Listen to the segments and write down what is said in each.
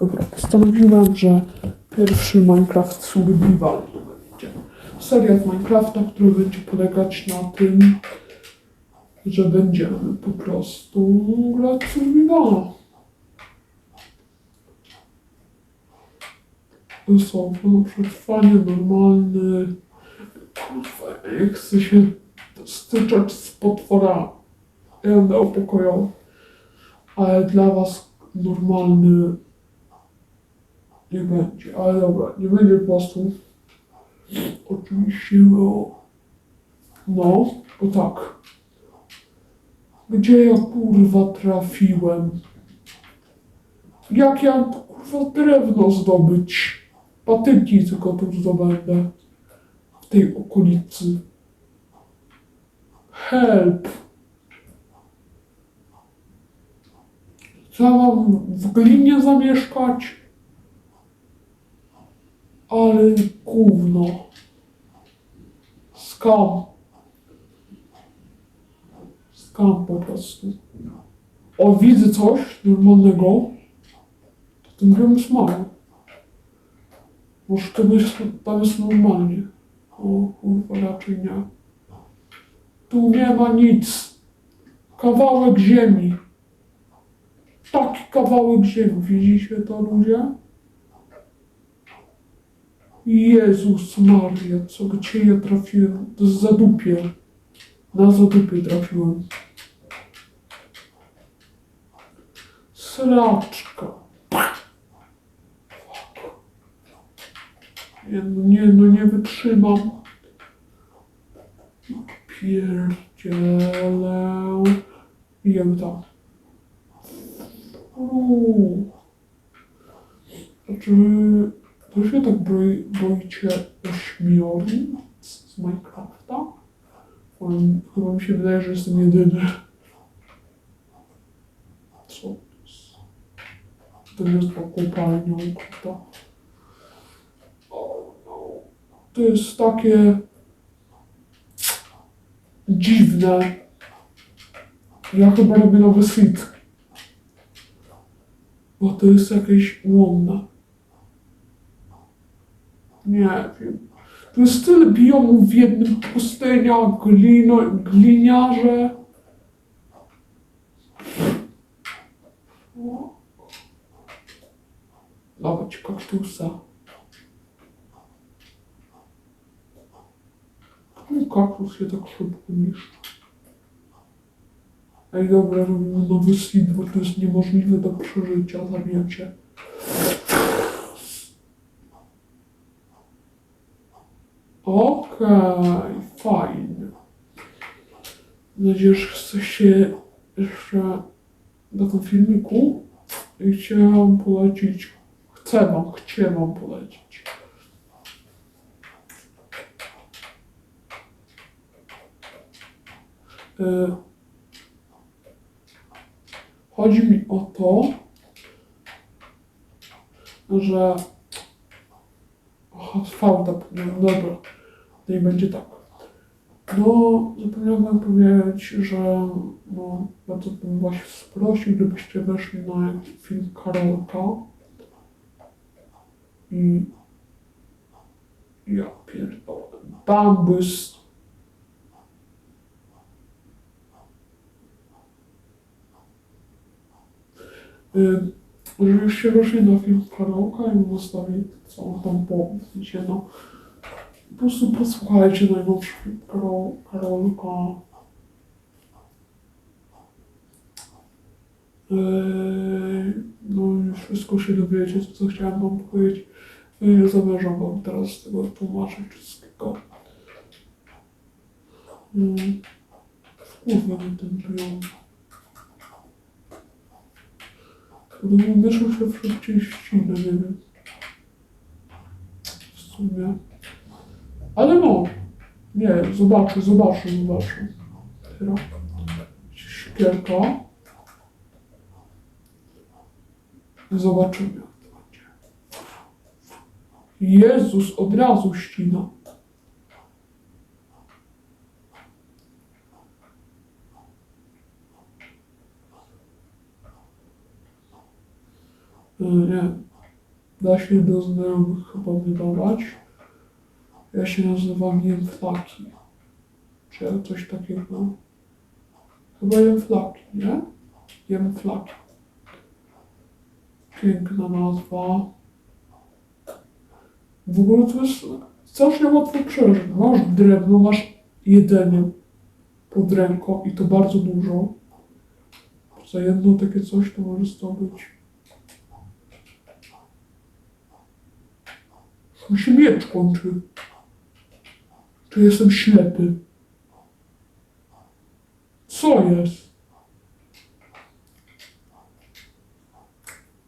Dobra, postanowiłem, że pierwszy Minecraft Survival to będzie seria z Minecrafta, która będzie polegać na tym, że będziemy po prostu grać Survivala. Są no, przetrwanie normalny. Kurwa, nie chcę się styczać z potworami. Ja będę upokoją. Ale dla was normalny nie będzie. Ale dobra, nie będzie po prostu. Oczywiście, no. No, bo tak. Gdzie ja kurwa trafiłem? Jak ja kurwa drewno zdobyć? Patyki tylko tu zdobędę. W tej okolicy. Help. Mam w glinie zamieszkać? Ale gówno. Skam. Skam po prostu. O, widzę coś normalnego. To ten bym smaku. Może to jest, tam jest normalnie. O, kurwa, raczej nie. Tu nie ma nic. Kawałek ziemi. Taki kawałek ziemi. Widzicie to, ludzie? Jezus Maria, co, gdzie ja trafiłem? To jest zadupie. Na zadupie trafiłem. Sraczka. Nie, no nie, no nie wytrzymam. Pierdzielę. Idziemy tam. Uuu. Znaczy, to się tak boi, boicie ośmiornic z Minecrafta? Bo Chyba mi się wydaje, że jestem jedyny. Co to jest? To jest kopalnia ukryta. O, no. To jest takie dziwne. Ja chyba robię nowy seed. Bo to jest jakieś łomne. Nie wiem. To jest tyle biomów w jednym pustynia, glino, gliniarze. Dawać kaktusa. Czemu kaktus się tak szybko niszczy? Ej, dobra, robimy nowy seed, bo to jest niemożliwe do przeżycia, zamiecie. Okej, fajnie. Nadzieję, że jesteście jeszcze na tym filmiku i chciałam polecić, chcę wam, chcę wam polecić. Y, Chodzi mi o to, że Fałda, dobra, to i będzie tak. No, zapomniałem powiedzieć, że no, bardzo bym was prosił, gdybyście weszli na film Karolka i ja pierdolę, bambus Y, że już się weszli na film Karolka i zostawi całą tą powieść, no. Po prostu posłuchajcie najnowszy film Karol, Karolka. Yy, no już wszystko się dowiecie, co chciałem wam powiedzieć. No nie zamierzam wam teraz tego tłumaczyć wszystkiego. Mm. Wkurwa mnie ten biom. Gdybym mieszał się w szybciej ścigle, nie wiem. W sumie. Ale no. Nie, zobaczę, zobaczę, zobaczę. Teraz. Szkierka. Zobaczymy jak to będzie. Jezus, od razu ścina. Yy, nie, da się do znajomych chyba wydawać. Ja się nazywam Jem Flaki. Czy coś takiego. Chyba Jem Flaki, nie? Jem. Piękna nazwa. W ogóle to jest strasznie łatwo przeżyć. Masz drewno, masz jedzenie pod ręką i to bardzo dużo. Za jedno takie coś to może zdobyć. Mi się miecz kończy. Czy jestem ślepy? Co jest?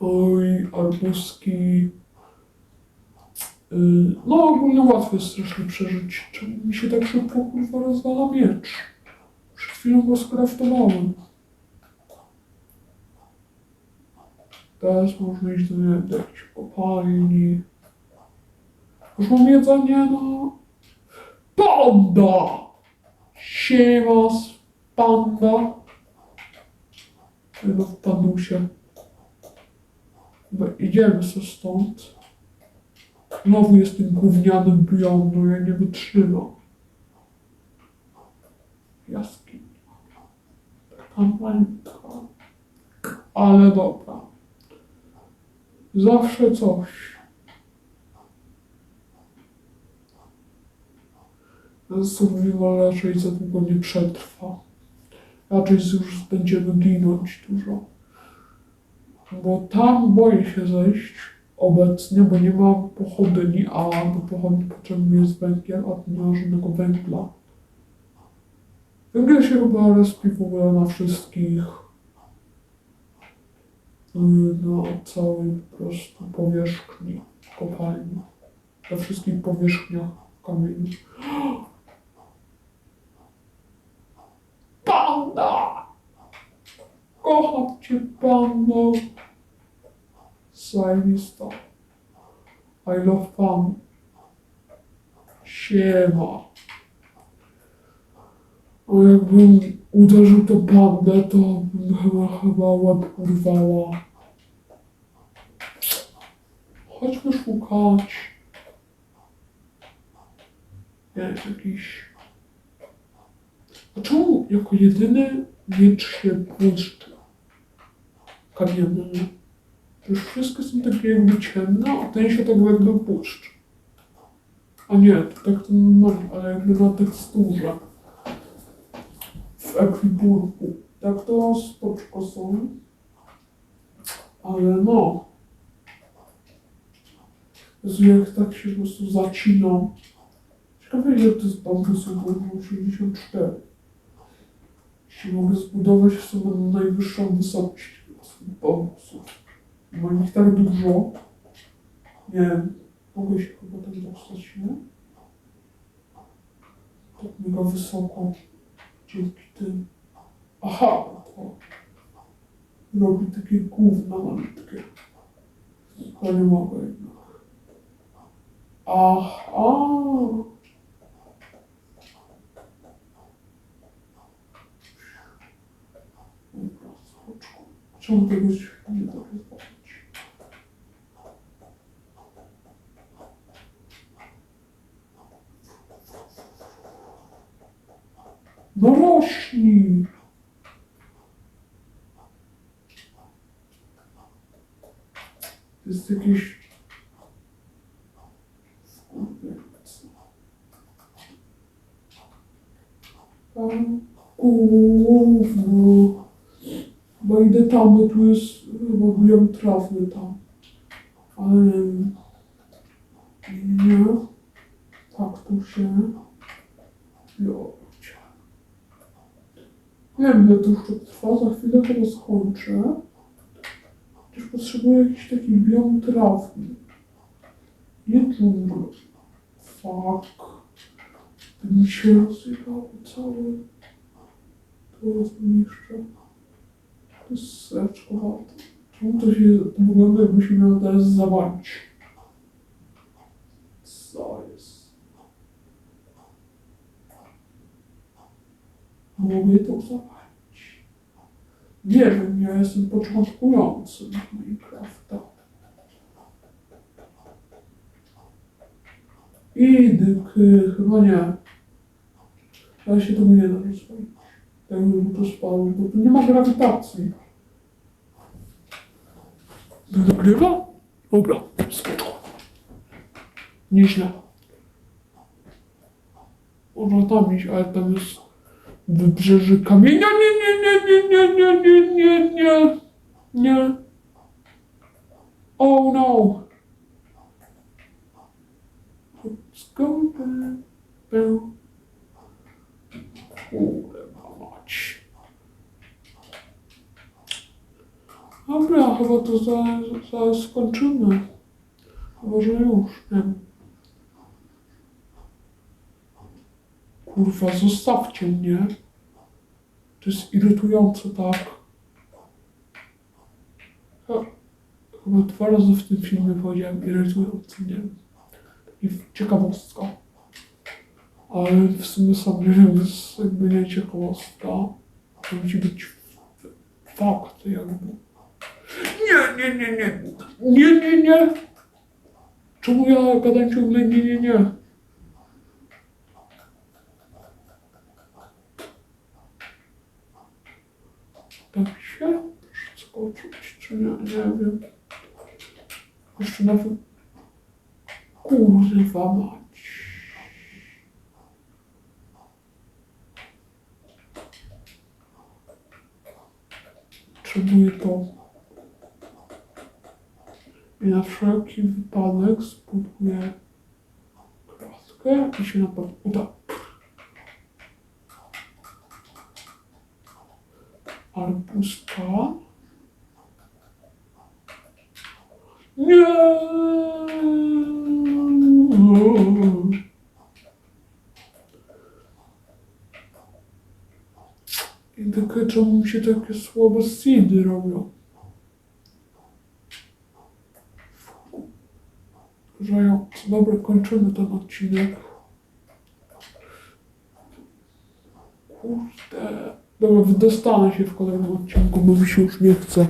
Oj, arbuski. Yy, no ogólnie łatwo jest strasznie przeżyć. Czemu mi się tak szybko kurwa rozwala miecz? Przed chwilą go skraftowałem. Teraz można iść do, nie do jakiejś kopalni. Już mam jedzenie na... Panda! Siema, panda. No w pandusie. Chyba idziemy se stąd. Znowu jest tym gównianym biondo, ja nie wytrzymam. Jaskinia. Taka malutka. Ale dobra. Zawsze coś. Ten survival raczej za długo nie przetrwa. Raczej już będziemy ginąć dużo. Bo tam boję się zejść obecnie, bo nie ma pochodni, a do pochodni potrzebny jest węgiel, a tu nie ma żadnego węgla. Węgiel się chyba respi w ogóle na wszystkich y, na całej po prostu powierzchni kopalni. Na wszystkich powierzchniach kamieni. Panda! Kocham cię, pando! Zajebista. I love pan. Siema. A jakbym uderzył to pandę, to bym chyba, chyba łeb urwała. Chodźmy szukać. Jest jakiś... A czemu jako jedyny miecz się błyszczy? Kamienny. Już wszystkie są takie jakby ciemne, a ten się tak jakby błyszczy. A nie, to tak to normalnie, ale jakby na teksturze. W ekwipunku. Tak to spoczko są. Ale no. Jezu, jak tak się po prostu zacina. Ciekawe ile to jest bambusu, bo mam 64. Jeśli mogę zbudować sobie na najwyższą wysokość bambusów. Mam ich tak dużo. Nie mogę się chyba tak dostać, nie? Tak mega wysoko. Dzięki tym. Aha, to robi takie gówna malutkie. Ale nie mogę jednak. Aha. Dobra, zobaczmy. Czemu tego się nie da To jakieś... Tam. Bo bo tu jest chyba biom trawny tam. Ale nie. Nie. Tak tu się. Jocie. Nie wiem, to już to trwa. Za chwilę to skończę. Też potrzebuję jakiś taki biom trawny. Nie dżungla. Fuck. To mi się rozjechało całe. To zniszczę. Chusteczka. Czemu to się wygląda jakby się miało teraz zawalić? Co jest? Mogę to zawalić. Nie wiem, ja jestem początkujący w Minecrafta. I dyk, chyba nie. Ale się to nie narzucają. Jakby to spało, bo tu nie ma grawitacji. Nagrywa? Dobra, spoko. Nieźle. Można tam iść, ale tam jest wybrzeże kamienia. Nie, nie, nie, nie, nie, nie, nie, nie, nie. Nie. Oh no. Let's go there. There. Kurwa mać. Dobra, chyba to za, za skończymy. Chyba, że już, wiem. Kurwa, zostawcie mnie. To jest irytujące, tak. Ch- Chyba dwa razy w tym filmie powiedziałem irytujące, nie. I ciekawostka. Ale w sumie sam nie wiem, jest jakby nie ciekawostka. Musi być fakt, jakby. Nie, nie, nie, nie. Nie, nie, nie. Czemu ja gadam ciągle nie, nie, nie? Tak się przeskoczyć, czy nie, nie wiem. Jeszcze nawet... Kurwa mać. Potrzebuję to. I na wszelki wypadek zbuduję kratkę i się na pewno uda. Ale. Nie! I takie czemu mi się takie słabe seedy robią? Żeją. Dobra, kończymy ten odcinek. Kurde. Dobra, dostanę się w kolejnym odcinku, bo mi się już nie chce.